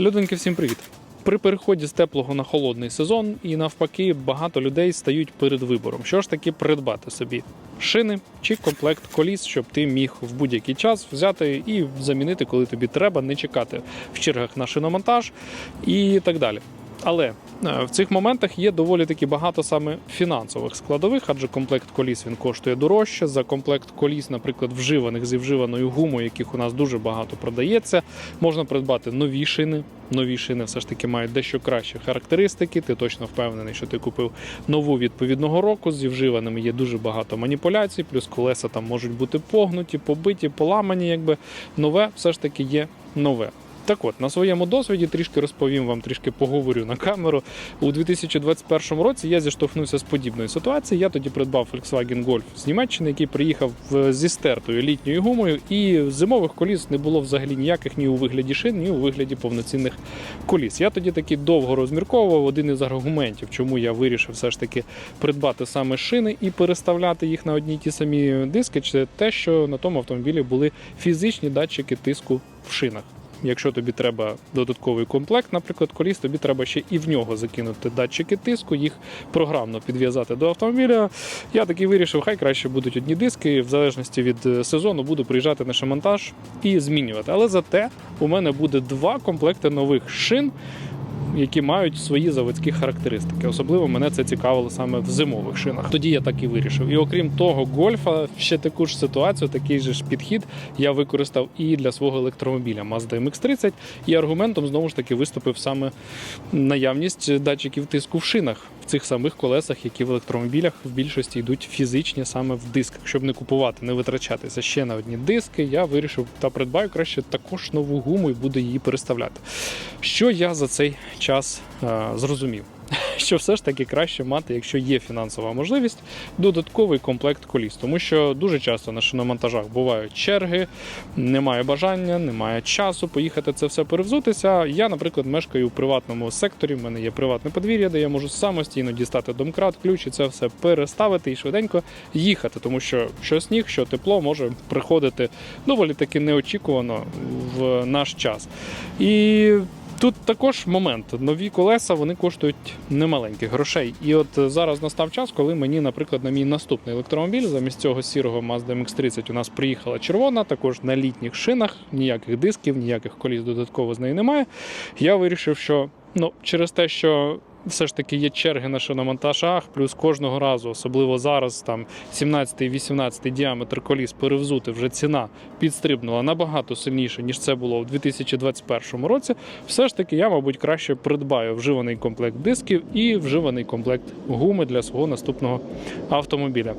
Людоньки, всім привіт! При переході з теплого на холодний сезон і навпаки багато людей стають перед вибором. Що ж таки придбати собі шини чи комплект коліс, щоб ти міг в будь-який час взяти і замінити, коли тобі треба, не чекати в чергах на шиномонтаж і так далі. Але е, в цих моментах є доволі таки багато саме фінансових складових, адже комплект коліс він коштує дорожче. За комплект коліс, наприклад, вживаних зі вживаною гумою, яких у нас дуже багато продається, можна придбати нові шини. Нові шини все ж таки мають дещо кращі характеристики. Ти точно впевнений, що ти купив нову відповідного року. Зі вживаними є дуже багато маніпуляцій, плюс колеса там можуть бути погнуті, побиті, поламані. Якби нове все ж таки є нове. Так от, на своєму досвіді трішки розповім вам, трішки поговорю на камеру. У 2021 році я зіштовхнувся з подібною ситуацією. Я тоді придбав Volkswagen Golf з Німеччини, який приїхав зі стертою літньою гумою, і зимових коліс не було взагалі ніяких ні у вигляді шин, ні у вигляді повноцінних коліс. Я тоді таки довго розмірковував один із аргументів, чому я вирішив все ж таки придбати саме шини і переставляти їх на одні ті самі диски. Це те, що на тому автомобілі були фізичні датчики тиску в шинах. Якщо тобі треба додатковий комплект, наприклад, коліс, тобі треба ще і в нього закинути датчики тиску, їх програмно підв'язати до автомобіля. Я таки вирішив, хай краще будуть одні диски. В залежності від е, сезону буду приїжджати на шамонтаж і змінювати. Але зате у мене буде два комплекти нових шин. Які мають свої заводські характеристики. Особливо мене це цікавило саме в зимових шинах. Тоді я так і вирішив. І окрім того, гольфа ще таку ж ситуацію, такий же ж підхід я використав і для свого електромобіля Mazda MX-30. І аргументом знову ж таки виступив саме наявність датчиків тиску в шинах цих самих колесах, які в електромобілях в більшості йдуть фізичні саме в дисках. Щоб не купувати, не витрачатися ще на одні диски, я вирішив та придбаю краще також нову гуму і буду її переставляти. Що я за цей час е, зрозумів? Що все ж таки краще мати, якщо є фінансова можливість, додатковий комплект коліс, тому що дуже часто на шиномонтажах бувають черги, немає бажання, немає часу поїхати це все перевзутися. Я, наприклад, мешкаю у приватному секторі. в мене є приватне подвір'я, де я можу самостійно дістати домкрат, ключ і це все переставити і швиденько їхати, тому що що сніг, що тепло може приходити доволі таки неочікувано в наш час. І Тут також момент. Нові колеса вони коштують немаленьких грошей. І от зараз настав час, коли мені, наприклад, на мій наступний електромобіль замість цього сірого Mazda MX-30 у нас приїхала червона, також на літніх шинах, ніяких дисків, ніяких коліс додатково з неї немає. Я вирішив, що ну, через те, що все ж таки є черги на шиномонтажах, плюс кожного разу, особливо зараз, там 17-18 діаметр коліс перевзути, вже ціна підстрибнула набагато сильніше, ніж це було у 2021 році. Все ж таки, я, мабуть, краще придбаю вживаний комплект дисків і вживаний комплект гуми для свого наступного автомобіля.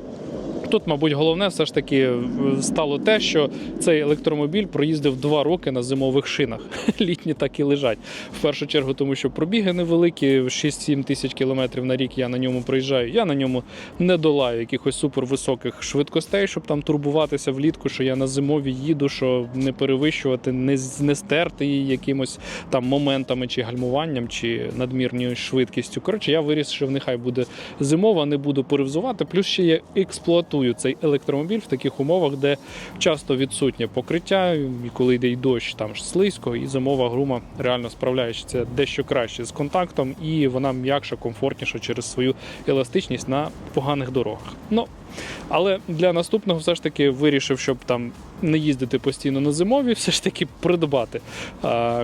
Тут, мабуть, головне все ж таки е, стало те, що цей електромобіль проїздив два роки на зимових шинах. Літні так і лежать. В першу чергу, тому що пробіги невеликі, 6-7 тисяч кілометрів на рік я на ньому проїжджаю. Я на ньому не долаю якихось супервисоких швидкостей, щоб там турбуватися влітку, що я на зимові їду, що не перевищувати, не, не стерти її якимось там моментами чи гальмуванням, чи надмірною швидкістю. Коротше, я вирішив, нехай буде зимова, не буду перевзувати. Плюс ще я експлуатую цей електромобіль в таких умовах, де часто відсутнє покриття, і коли йде й дощ, там ж слизько, і зимова грума реально справляється дещо краще з контактом, і вона м'якша, комфортніша через свою еластичність на поганих дорогах. Ну, але для наступного все ж таки вирішив, щоб там не їздити постійно на зимові, все ж таки придбати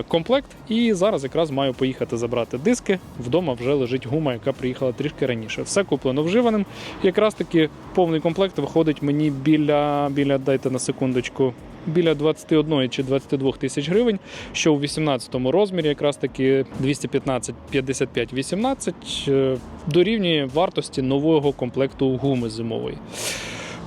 комплект. І зараз якраз маю поїхати забрати диски. Вдома вже лежить гума, яка приїхала трішки раніше. Все куплено вживаним. Якраз таки повний комплект виходить мені біля, біля дайте на секундочку. Біля 21 чи 22 тисяч гривень, що у 18 розмірі, якраз таки 215 55 18 е, дорівнює вартості нового комплекту гуми зимової.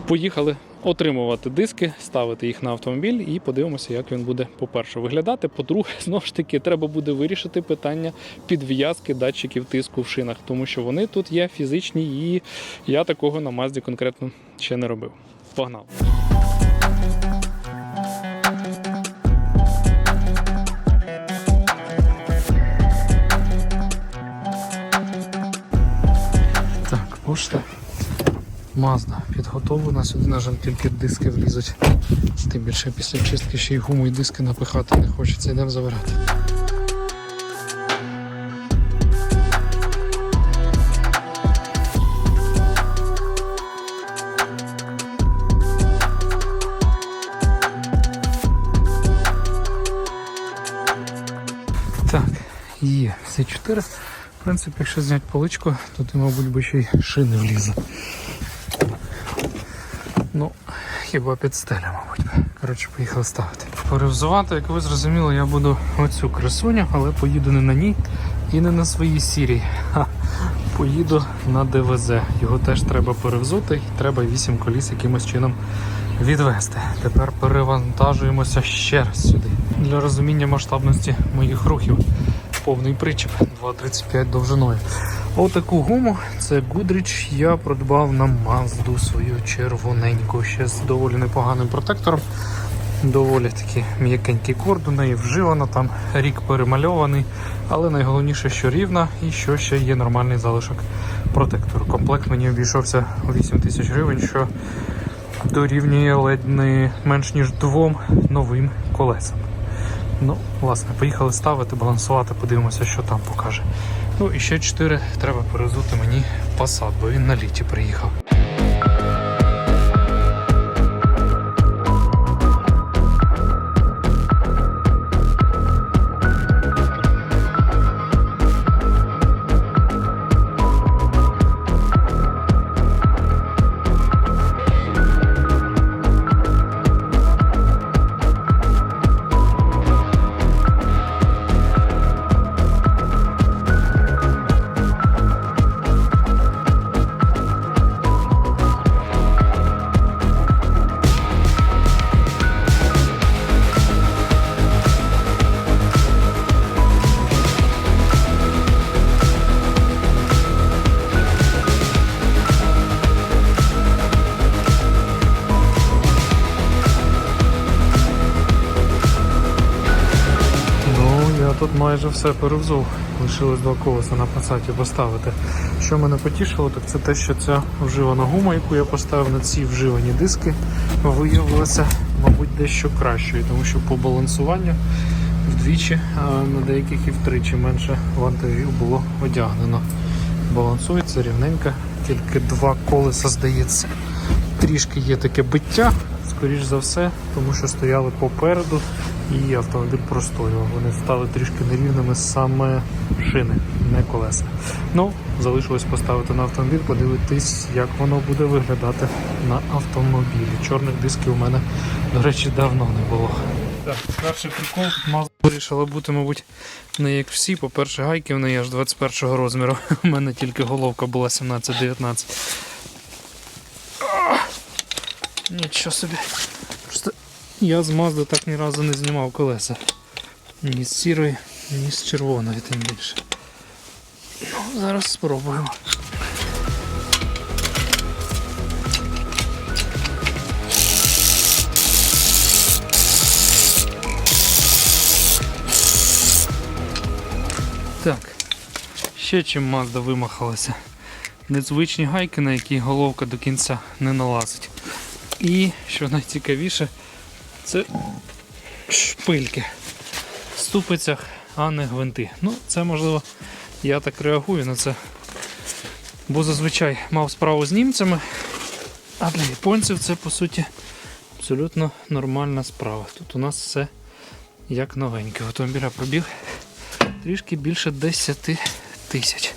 Поїхали отримувати диски, ставити їх на автомобіль і подивимося, як він буде, по-перше, виглядати. По-друге, знову ж таки, треба буде вирішити питання підв'язки датчиків тиску в шинах, тому що вони тут є фізичні, і я такого на Мазді конкретно ще не робив. Погнали! Так, пошта. Мазда підготовлена, сюди, на жаль, тільки диски влізуть. Тим більше після чистки ще й гуму і диски напихати не хочеться, йдемо забирати. Так, є всі чотири. В принципі, якщо зняти поличку, то ти, мабуть, би ще й шини влізе. Хіба під стеля, мабуть. Коротше, поїхали ставити. Перевзувати, як ви зрозуміли, я буду оцю красуню, але поїду не на ній і не на своїй сірій. Ха. Поїду на ДВЗ. Його теж треба перевзути і треба 8 коліс якимось чином відвести. Тепер перевантажуємося ще раз сюди. Для розуміння масштабності моїх рухів. Повний причіп 2,35 довжиною. Отаку гуму, це Goodrich, я придбав на Мазду свою червоненьку. Ще з доволі непоганим протектором. Доволі таки м'якенький корд у неї там рік перемальований, але найголовніше, що рівна і що ще є нормальний залишок протектору. Комплект мені обійшовся у 8 тисяч гривень, що дорівнює ледь не менш ніж двом новим колесам. Ну, власне, поїхали ставити, балансувати, подивимося, що там покаже. Ну і ще 4 треба перезути мені Passat, бо він на літі приїхав. Тут майже все перевзув. Лишилось два колеса на пасаті поставити. Що мене потішило, так це те, що ця вживана гума, яку я поставив на ці вживані диски, виявилася, мабуть, дещо кращою, тому що по балансуванню вдвічі, а на деяких і втричі менше вантажів було одягнено. Балансується рівненько, тільки два колеса, здається. Трішки є таке биття, скоріш за все, тому що стояли попереду і автомобіль простоював. Вони стали трішки нерівними саме шини, не колеса. Ну, залишилось поставити на автомобіль, подивитись, як воно буде виглядати на автомобілі. Чорних дисків у мене, до речі, давно не було. Так, перший прикол Mazda вирішила бути, мабуть, не як всі. По-перше, гайки в неї аж 21 розміру. У мене тільки головка була 17-19. Нічого собі. Я з Mazda так ні разу не знімав колеса. Ні з сірої, ні з червоної, тим більше. Ну, зараз спробуємо. Так, ще чим Mazda вимахалася. Незвичні гайки, на які головка до кінця не налазить. І що найцікавіше, це шпильки в ступицях, а не гвинти. Ну, це можливо, я так реагую на це. Бо зазвичай мав справу з німцями, а для японців це по суті абсолютно нормальна справа. Тут у нас все як новеньке. Автомобіля пробіг трішки більше 10 тисяч.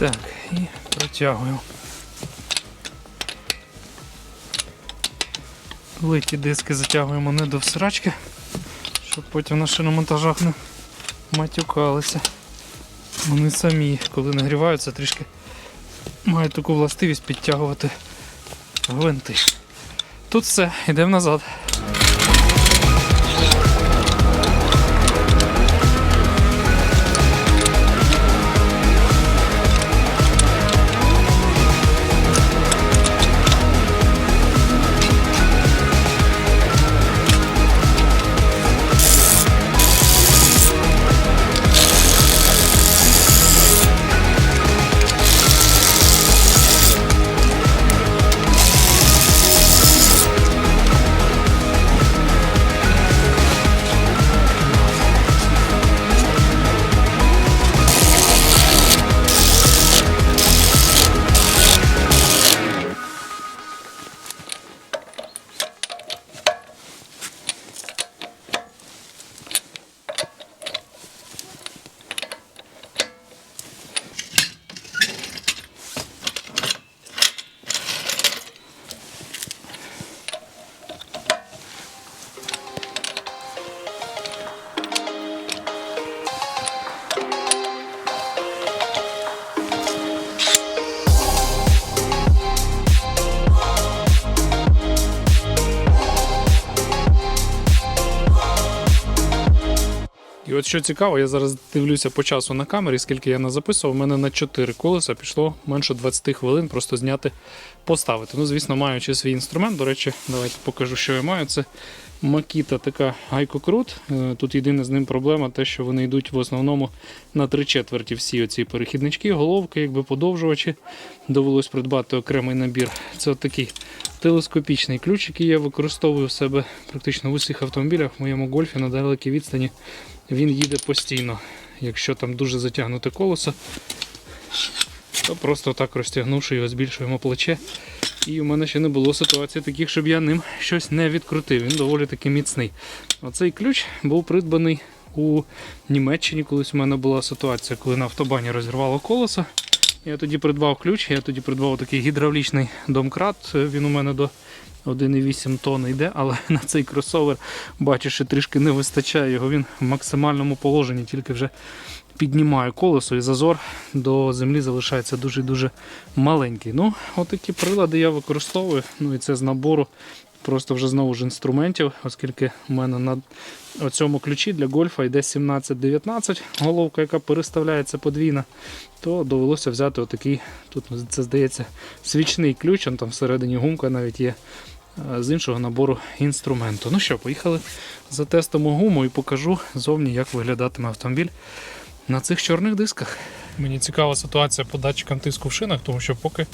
Так, і протягуємо. Литі диски затягуємо не до всрачки, щоб потім на шиномонтажах не матюкалися. Вони самі, коли нагріваються, трішки мають таку властивість підтягувати гвинти. Тут все, йдемо назад. От що цікаво, я зараз дивлюся по часу на камері, скільки я не записував, у мене на 4 колеса пішло менше 20 хвилин просто зняти, поставити. Ну, звісно, маючи свій інструмент. До речі, давайте покажу, що я маю. Це Макіта така гайкокрут. Е, Тут єдина з ним проблема, те, що вони йдуть в основному на три четверті всі оці перехіднички, головки, якби подовжувачі. Довелось придбати окремий набір. Це такий телескопічний ключ, який я використовую в себе практично в усіх автомобілях. В моєму гольфі на далекій відстані він їде постійно. Якщо там дуже затягнуте колесо, то просто так розтягнувши його, збільшуємо плече. І у мене ще не було ситуацій таких, щоб я ним щось не відкрутив. Він доволі таки міцний. Оцей ключ був придбаний у Німеччині. Колись у мене була ситуація, коли на автобані розірвало колесо. Я тоді придбав ключ, я тоді придбав такий гідравлічний домкрат. Він у мене до 1,8 тонн йде, але на цей кросовер, бачиш, трішки не вистачає його. Він в максимальному положенні, тільки вже піднімаю колесо і зазор до землі залишається дуже-дуже маленький. Ну, отакі прилади я використовую. Ну і це з набору просто вже знову ж інструментів, оскільки у мене на цьому ключі для гольфа йде 17-19 головка, яка переставляється подвійна, то довелося взяти отакий, тут це здається, свічний ключ, там всередині гумка навіть є. е, З іншого набору інструменту. Ну що, поїхали затестимо гуму і покажу зовні, як виглядатиме автомобіль на цих чорних дисках. Мені цікава ситуація по датчикам тиску в шинах, тому що поки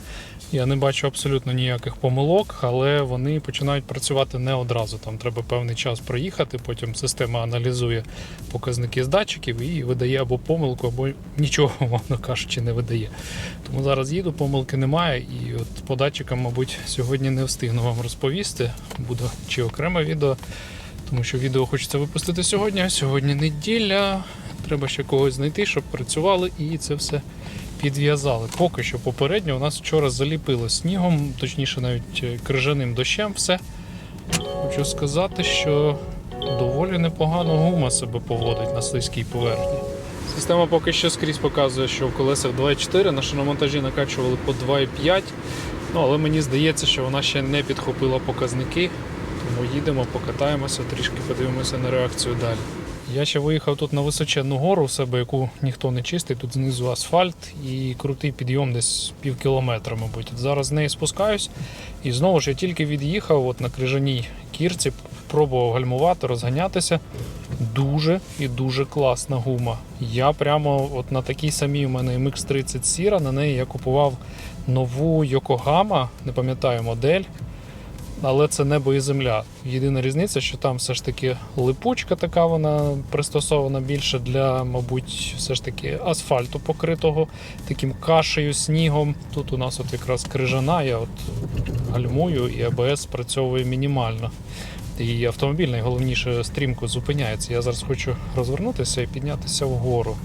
я не бачу абсолютно ніяких помилок, але вони починають працювати не одразу. Там треба певний час проїхати, потім система аналізує показники з датчиків і видає або помилку, або нічого, мовно кажучи, не видає. Тому зараз їду, помилки немає, і от по датчикам, мабуть, сьогодні не встигну вам розповісти. Буде чи окреме відео, тому що відео хочеться випустити сьогодні. Сьогодні неділя. Треба ще когось знайти, щоб працювали і це все підв'язали. Поки що попередньо у нас вчора заліпило снігом, точніше навіть е, крижаним дощем все. Хочу сказати, що доволі непогано гума себе поводить на слизькій поверхні. Система поки що скрізь показує, що в колесах 2,4 на шиномонтажі накачували по 2,5. Ну, але мені здається, що вона ще не підхопила показники. Тому їдемо, покатаємося, трішки подивимося на реакцію далі. Я ще виїхав тут на височенну гору в себе, яку ніхто не чистить. Тут знизу асфальт і крутий підйом десь пів кілометра, мабуть. От зараз з неї спускаюсь. І знову ж я тільки від'їхав от на крижаній кірці, пробував гальмувати, розганятися. Дуже і дуже класна гума. Я прямо от на такій самій у мене MX30 Sierra, на неї я купував нову Yokohama, не пам'ятаю модель. Але це небо і земля. Єдина різниця, що там все ж таки липучка така, вона пристосована більше для, мабуть, все ж таки асфальту покритого таким кашею, снігом. Тут у нас от якраз крижана, я от гальмую і АБС спрацьовує мінімально. І автомобіль найголовніше стрімко зупиняється. Я зараз хочу розвернутися і піднятися вгору.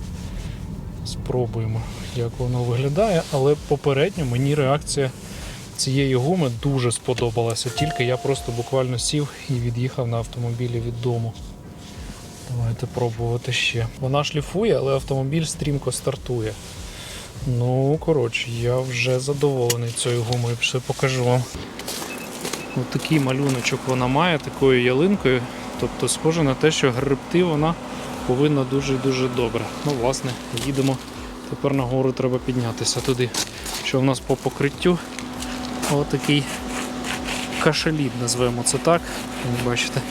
Спробуємо, як воно виглядає, але попередньо мені реакція цієї гуми дуже сподобалася. Тільки я просто буквально сів і від'їхав на автомобілі від дому. Давайте пробувати ще. Вона шліфує, але автомобіль стрімко стартує. Ну, коротше, я вже задоволений цією гумою. Ще покажу вам. Ось такий малюночок вона має, такою ялинкою. Тобто схоже на те, що грибти вона повинна дуже-дуже добре. Ну, власне, їдемо. Тепер на гору треба піднятися туди. Що в нас по покриттю? Отакий кашелід, назвемо це так. Бачите,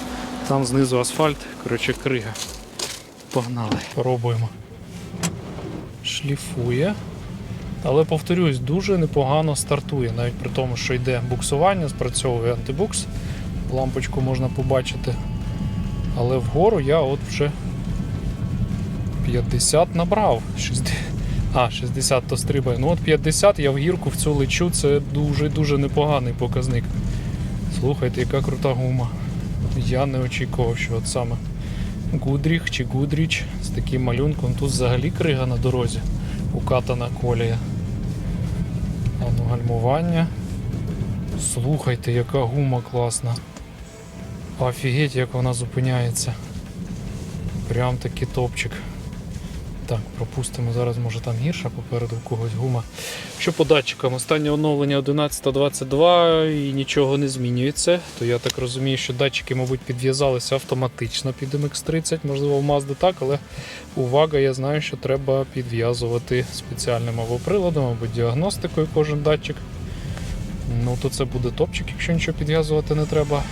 там знизу асфальт, коротше, крига. Погнали. Пробуємо. Шліфує. Але повторюсь, дуже непогано стартує, навіть при тому, що йде буксування, спрацьовує антибукс. Лампочку можна побачити. Але вгору я от вже 50 набрав. 60. А, 60 то стрибає. Ну от 50 я в гірку в цю лечу, це дуже-дуже непоганий показник. Слухайте, яка крута гума. Я не очікував, що от саме Гудріх чи Гудріч з таким малюнком. Тут взагалі крига на дорозі, укатана колія. А ну гальмування. Слухайте, яка гума класна. Офігеть, як вона зупиняється. Прям таки топчик. Так, пропустимо зараз, може там гірша, попереду у когось гума. Що по датчикам? Останнє оновлення 11.22 і нічого не змінюється. То я так розумію, що датчики, мабуть, підв'язалися автоматично під MX30, можливо, в Mazda так, але увага, я знаю, що треба підв'язувати спеціальним або приладом, або діагностикою кожен датчик. Ну, то це буде топчик, якщо нічого підв'язувати не треба.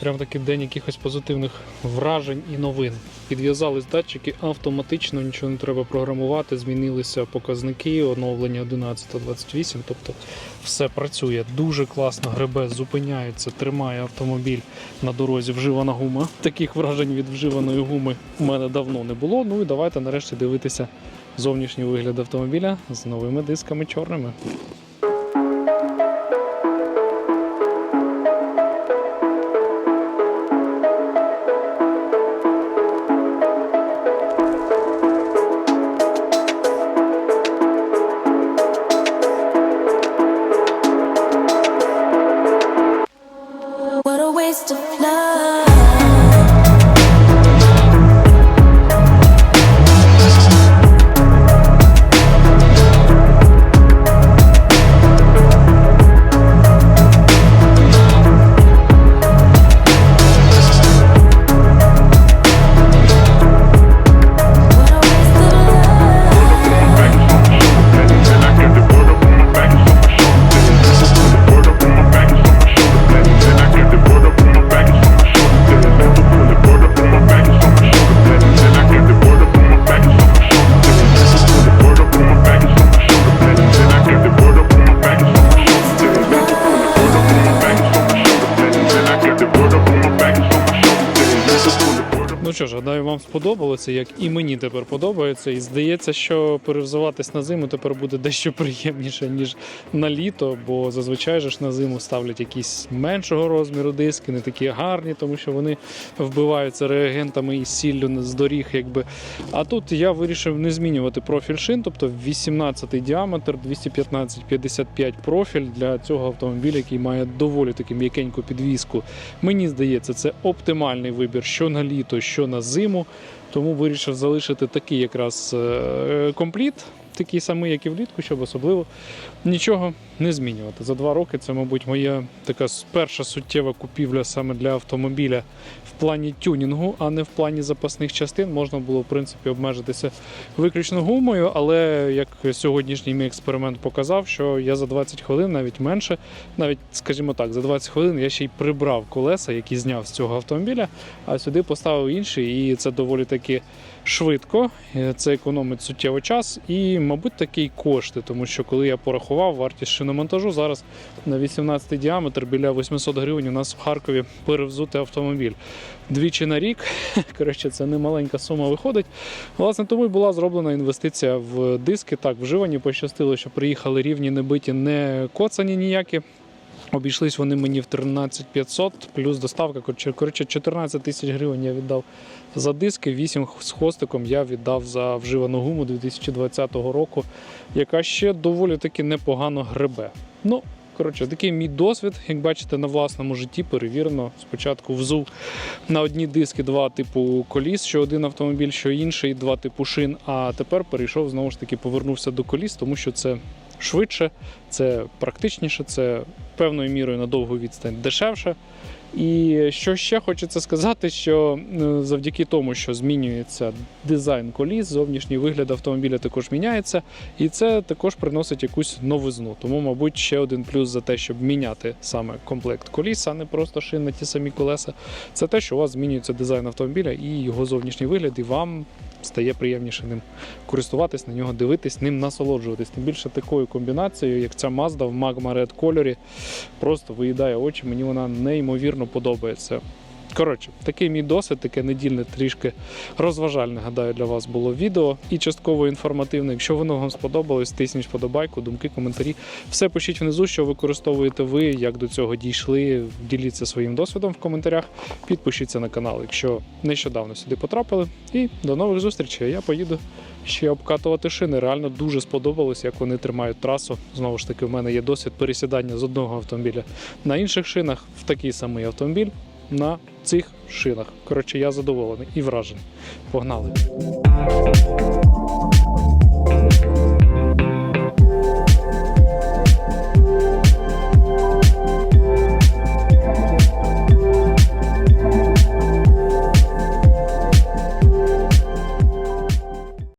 Прям такий день якихось позитивних вражень і новин. Підв'язались датчики автоматично, нічого не треба програмувати, змінилися показники, оновлення 11.28, тобто все працює дуже класно, гребе, зупиняється, тримає автомобіль на дорозі, вживана гума. Таких вражень від вживаної гуми у мене давно не було. Ну і давайте нарешті дивитися зовнішній вигляд автомобіля з новими дисками чорними. Сподобалося, як і мені тепер подобається. І здається, що перевзуватись на зиму тепер буде дещо приємніше, ніж на літо, бо зазвичай ж на зиму ставлять якісь меншого розміру диски, не такі гарні, тому що вони вбиваються реагентами і сіллю з доріг. Якби. А тут я вирішив не змінювати профіль шин, тобто 18 діаметр, 215-55 профіль для цього автомобіля, який має доволі таки м'якеньку підвіску. Мені здається, це оптимальний вибір що на літо, що на зиму. Тому вирішив залишити такий якраз е, компліт, такий самий, як і влітку, щоб особливо нічого не змінювати. За два роки це, мабуть, моя така перша суттєва купівля саме для автомобіля в плані тюнінгу, а не в плані запасних частин. Можна було, в принципі, обмежитися виключно гумою, але як сьогоднішній мій експеримент показав, що я за 20 хвилин, навіть менше, навіть, скажімо так, за 20 хвилин я ще й прибрав колеса, які зняв з цього автомобіля, а сюди поставив інші, і це доволі таки швидко, е, це економить суттєво час і, мабуть, такі й кошти, тому що коли я порахував вартість шиномонтажу, зараз на 18 діаметр біля 800 гривень у нас в Харкові перевзути автомобіль. Двічі на рік, коротше, це немаленька сума виходить. Власне, тому і була зроблена інвестиція в диски. Так, вживані пощастило, що приїхали рівні, не биті, не коцані ніякі. Обійшлись вони мені в 13 500, плюс доставка. Коротше, 14 тисяч гривень я віддав за диски, 8 з хвостиком я віддав за вживану гуму 2020 року, яка ще доволі таки непогано гребе. Ну, коротше, такий мій досвід, як бачите, на власному житті перевірено. Спочатку взув на одні диски два типу коліс, що один автомобіль, що інший, два типу шин. А тепер перейшов знову ж таки, повернувся до коліс, тому що це швидше, це практичніше, це певною мірою на довгу відстань дешевше. І що ще хочеться сказати, що е, завдяки тому, що змінюється дизайн коліс, зовнішній вигляд автомобіля також міняється, і це також приносить якусь новизну. Тому, мабуть, ще один плюс за те, щоб міняти саме комплект коліс, а не просто шин на ті самі колеса. Це те, що у вас змінюється дизайн автомобіля і його зовнішній вигляд, і вам стає приємніше ним користуватись, на нього дивитись, ним насолоджуватись. Тим більше такою комбінацією, як ця Mazda в Magma Red кольорі, просто виїдає очі. Мені вона неймовірно подобається. Коротше, такий мій досвід, таке недільне, трішки розважальне, гадаю, для вас було відео і частково інформативне. Якщо воно вам сподобалось, тисніть вподобайку, думки, коментарі. Все пишіть внизу, що використовуєте ви, як до цього дійшли. Діліться своїм досвідом в коментарях. Підпишіться на канал, якщо нещодавно сюди потрапили. І до нових зустрічей. Я поїду ще обкатувати шини. Реально дуже сподобалось, як вони тримають трасу. Знову ж таки, в мене є досвід пересідання з одного автомобіля на інших шинах в такий самий автомобіль на цих шинах. Коротше, я задоволений і вражений. Погнали!